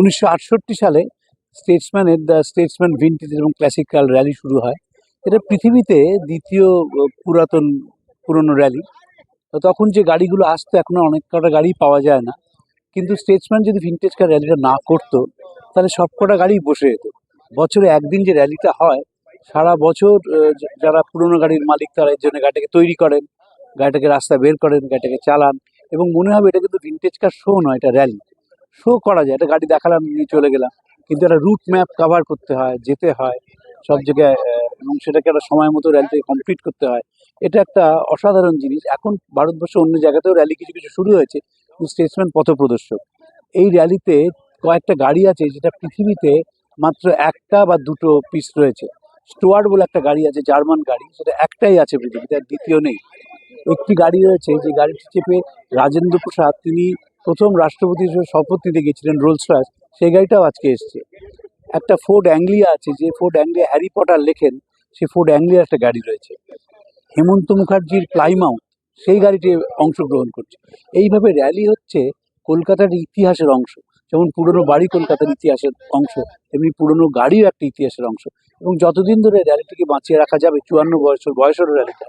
উনিশশো আটষট্টি সালে স্টেটসম্যানের দ্য স্টেটসম্যান ভিন্টেজ এবং ক্লাসিক্যাল র্যালি শুরু হয়। এটা পৃথিবীতে দ্বিতীয় পুরাতন, পুরনো র্যালি তখন যে গাড়িগুলো আসতো, এখন অনেক কটা গাড়ি পাওয়া যায় না। কিন্তু স্টেটসম্যান যদি ভিন্টেজ কার র্যালিটা না করতো, তাহলে সব কটা গাড়ি বসে যেত। বছরে একদিন যে র্যালিটা হয়, সারা বছর যারা পুরনো গাড়ির মালিক, তারা এর জন্য গাড়িটাকে তৈরি করেন, গাড়িটাকে রাস্তা বের করেন, গাড়িটাকে চালান। এবং মনে হবে এটা কিন্তু ভিন্টেজ কার শো নয়, এটা র্যালি শো করা যায়। এটা গাড়ি দেখালাম, নিয়ে চলে গেলাম। কিন্তু একটা রুট ম্যাপ কভার করতে হয়, যেতে হয়, সব জায়গায় এবং সেটাকে একটা সময় মতো র্যালিটাকে কমপ্লিট করতে হয়। এটা একটা অসাধারণ জিনিস। এখন ভারতবর্ষে অন্য জায়গাতেও র্যালি কিছু কিছু শুরু হয়েছে স্টেটসম্যান পথপ্রদর্শক। এই র্যালিতে কয়েকটা গাড়ি আছে, যেটা পৃথিবীতে মাত্র একটা বা দুটো পিস রয়েছে। স্টুয়ার্ড বলে একটা গাড়ি আছে, জার্মান গাড়ি, সেটা একটাই আছে পৃথিবীতে, আর দ্বিতীয় নেই। একটি গাড়ি রয়েছে, যে গাড়িটি চেপে রাজেন্দ্র প্রসাদ, তিনি প্রথম রাষ্ট্রপতি হিসেবে শপথ নিতে গেছিলেন রোলস রয়েস, সেই গাড়িটাও আজকে এসছে। একটা ফোর্ড অ্যাংলিয়া আছে, যে ফোর্ড অ্যাংলিয়া হ্যারি পটার লেখেন, সেই ফোর্ড অ্যাংলিয়ার একটা গাড়ি রয়েছে। হেমন্ত মুখার্জির প্লাইমাউথ, সেই গাড়িটি অংশগ্রহণ করছে। এইভাবে র্যালি হচ্ছে কলকাতার ইতিহাসের অংশ, যেমন পুরনো বাড়ি কলকাতার ইতিহাসের অংশ, তেমনি পুরনো গাড়ির একটা ইতিহাসের অংশ। এবং যতদিন ধরে র্যালিটিকে বাঁচিয়ে রাখা যাবে, চুয়ান্ন বয়সের বয়সেরও র্যালিটা,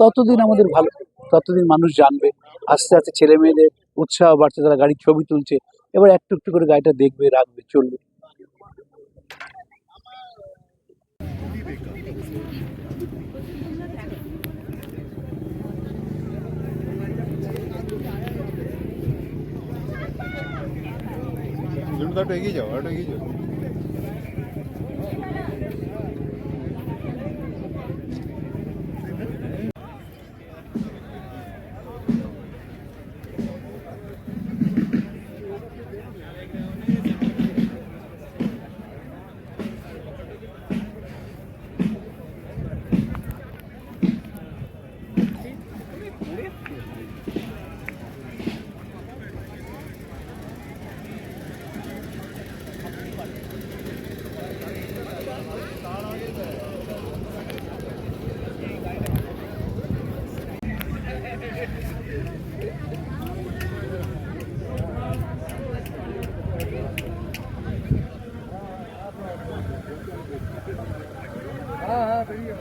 ততদিন আমাদের ভালো, ততদিন মানুষ জানবে, আস্তে আস্তে ছেলে মেয়েদের উৎসাহ বাড়ছে, তারা গাড়ির ছবি তুলছে। এবার একটু একটু করে গাড়িটা দেখবে, রাখবে, চলবে। এগিয়ে যাও এগিয়ে যাও। ਹਾਂ ਹਾਂ ਸਹੀ ਹੈ